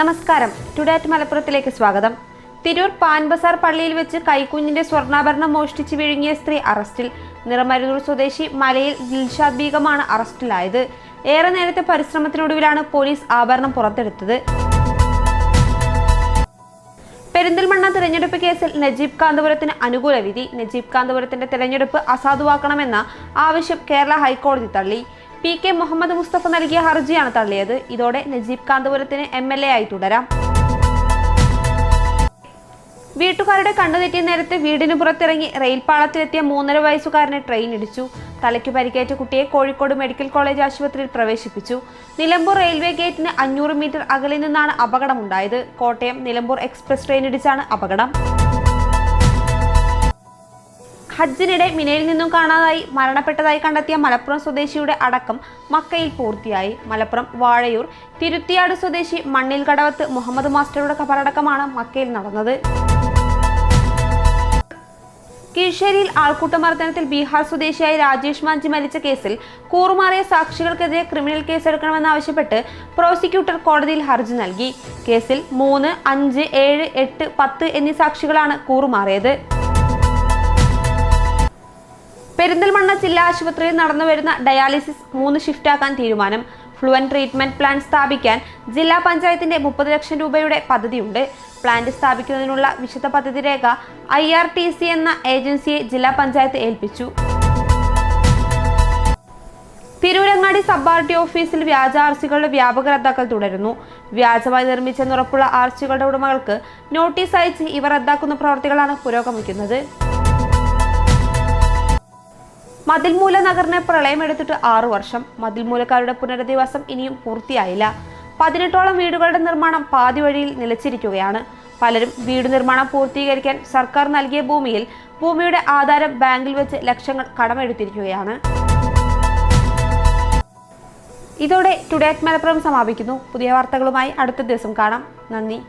നമസ്കാരം. ടുഡേറ്റ് മലപ്പുറത്തിലേക്ക് സ്വാഗതം. തിരൂർ പാൻബസാർ പള്ളിയിൽ വെച്ച് കൈക്കുഞ്ഞിന്റെ സ്വർണാഭരണം മോഷ്ടിച്ച് വിഴുങ്ങിയ സ്ത്രീ അറസ്റ്റിൽ. നിറമരുന്നൂർ സ്വദേശി മലയിൽ ദിൽഷാദ് ബീഗമാണ് അറസ്റ്റിലായത്. ഏറെ നേരത്തെ പരിശ്രമത്തിനൊടുവിലാണ് പോലീസ് ആഭരണം പുറത്തെടുത്തത്. പെരിന്തൽമണ്ണ തെരഞ്ഞെടുപ്പ് കേസിൽ നജീബ് കാന്തപുരത്തിന് അനുകൂല വിധി. നജീബ് കാന്തപുരത്തിന്റെ തെരഞ്ഞെടുപ്പ് അസാധുവാക്കണമെന്ന ആവശ്യം കേരള ഹൈക്കോടതി തള്ളി. പി കെ മുഹമ്മദ് മുസ്തഫ നൽകിയ ഹർജിയാണ് തള്ളിയത്. ഇതോടെ നജീബ് കാന്തപുരത്തിന് എം എൽ എ ആയി തുടരാം. വീട്ടുകാരുടെ കണ്ണുതെറ്റിയ നേരത്തെ വീടിന് പുറത്തിറങ്ങി റെയിൽപാളത്തിലെത്തിയ മൂന്നര വയസ്സുകാരനെ ട്രെയിൻ ഇടിച്ചു. തലയ്ക്ക് പരിക്കേറ്റ കുട്ടിയെ കോഴിക്കോട് മെഡിക്കൽ കോളേജ് ആശുപത്രിയിൽ പ്രവേശിപ്പിച്ചു. നിലമ്പൂർ റെയിൽവേ ഗേറ്റിന് അഞ്ഞൂറ് മീറ്റർ അകലിൽ നിന്നാണ് അപകടമുണ്ടായത്. കോട്ടയം നിലമ്പൂർ എക്സ്പ്രസ് ട്രെയിൻ ഇടിച്ചാണ് അപകടം. ഹജ്ജിനിടെ മിനയിൽ നിന്നും കാണാതായി മരണപ്പെട്ടതായി കണ്ടെത്തിയ മലപ്പുറം സ്വദേശിയുടെ അടക്കം മക്കയിൽ പൂർത്തിയായി. മലപ്പുറം വാഴയൂർ തിരുത്തിയാട് സ്വദേശി മണ്ണിൽ കടവത്ത് മുഹമ്മദ് മാസ്റ്ററുടെ ഖബറടക്കമാണ് മക്കയിൽ നടന്നത്. കീഴ്ശേരിയിൽ ആൾക്കൂട്ട മർദ്ദനത്തിൽ ബീഹാർ സ്വദേശിയായ രാജേഷ് മാഞ്ചി മരിച്ച കേസിൽ കൂറുമാറിയ സാക്ഷികൾക്കെതിരെ ക്രിമിനൽ കേസെടുക്കണമെന്നാവശ്യപ്പെട്ട് പ്രോസിക്യൂട്ടർ കോടതിയിൽ ഹർജി നൽകി. കേസിൽ മൂന്ന് അഞ്ച് ഏഴ് എട്ട് പത്ത് എന്നീ സാക്ഷികളാണ് കൂറുമാറിയത്. പെരിന്തൽമണ്ണ ജില്ലാ ആശുപത്രിയിൽ നടന്നു വരുന്ന ഡയാലിസിസ് മൂന്ന് ഷിഫ്റ്റാക്കാൻ തീരുമാനം. ഫ്ലുവൻ ട്രീറ്റ്മെന്റ് പ്ലാന്റ് സ്ഥാപിക്കാൻ ജില്ലാ പഞ്ചായത്തിന്റെ മുപ്പത് ലക്ഷം രൂപയുടെ പദ്ധതിയുണ്ട്. പ്ലാന്റ് സ്ഥാപിക്കുന്നതിനുള്ള വിശദ പദ്ധതി രേഖ ഐ ആർ ടി സി എന്ന ഏജൻസിയെ ജില്ലാ പഞ്ചായത്ത് ഏൽപ്പിച്ചു. തിരൂരങ്ങാടി സബ് ആർ ടി ഓഫീസിൽ വ്യാജ ആർസികളുടെ വ്യാപക റദ്ദാക്കൽ തുടരുന്നു. വ്യാജമായി നിർമ്മിച്ചെന്നുറപ്പുള്ള ആർസികളുടെ ഉടമകൾക്ക് നോട്ടീസ് അയച്ച് ഇവ റദ്ദാക്കുന്ന പ്രവർത്തികളാണ് പുരോഗമിക്കുന്നത്. മതിൽമൂല നഗറിനെ പ്രളയമെടുത്തിട്ട് ആറു വർഷം. മതിൽമൂലക്കാരുടെ പുനരധിവാസം ഇനിയും പൂർത്തിയായില്ല. പതിനെട്ടോളം വീടുകളുടെ നിർമ്മാണം പാതി വഴിയിൽ നിലച്ചിരിക്കുകയാണ്. പലരും വീട് നിർമ്മാണം പൂർത്തീകരിക്കാൻ സർക്കാർ നൽകിയ ഭൂമിയിൽ ഭൂമിയുടെ ആധാരം ബാങ്കിൽ വെച്ച് ലക്ഷങ്ങൾ കടമെടുത്തിരിക്കുകയാണ്. ഇതോടെ ടുഡേ അറ്റ് മലപ്പുറം സമാപിക്കുന്നു. പുതിയ വാർത്തകളുമായി അടുത്ത ദിവസം കാണാം. നന്ദി.